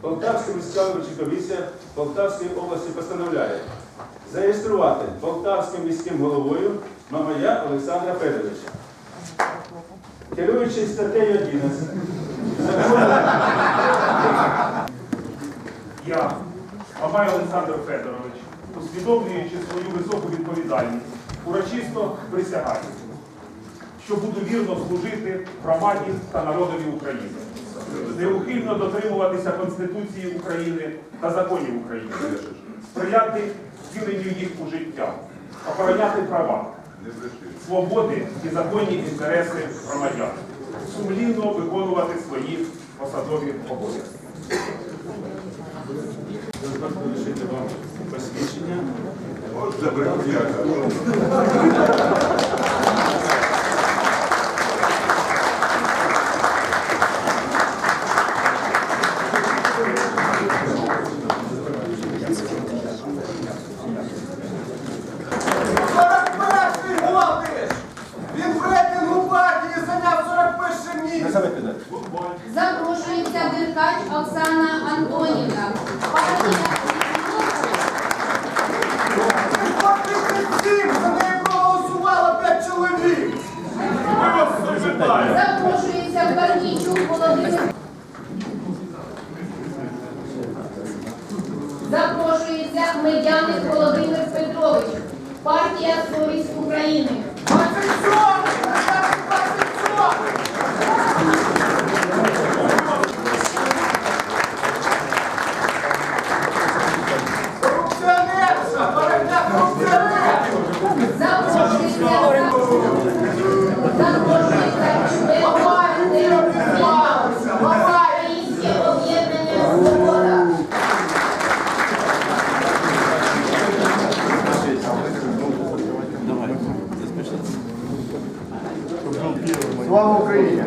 Полтавська міська виборча комісія Полтавської області постановляє зареєструвати Полтавським міським головою Мамая Олександра Федоровича. Керуючись статтею 11 закону Я, Мамай Олександр Федорович, усвідомлюючи свою високу відповідальність, урочисто присягаю, що буду вірно служити громаді та народові України, неухильно дотримуватися Конституції України та законів України, сприяти втіленню їх у життя, охороняти права, свободи і законні інтереси громадян, сумлінно виконувати свої посадові обов'язки. дозвольте лишити вам посвідчення. Перший Голдиш! Він Запрошується Деркач Оксана Антонівна. Партія Всім за неї проголосувало 5 чоловік. Ми вас всіх вітаємо! Запрошується Барнічук Володимир. Запрошується Медяник Володимир Петрович. Партія Совість України. Слава Україні!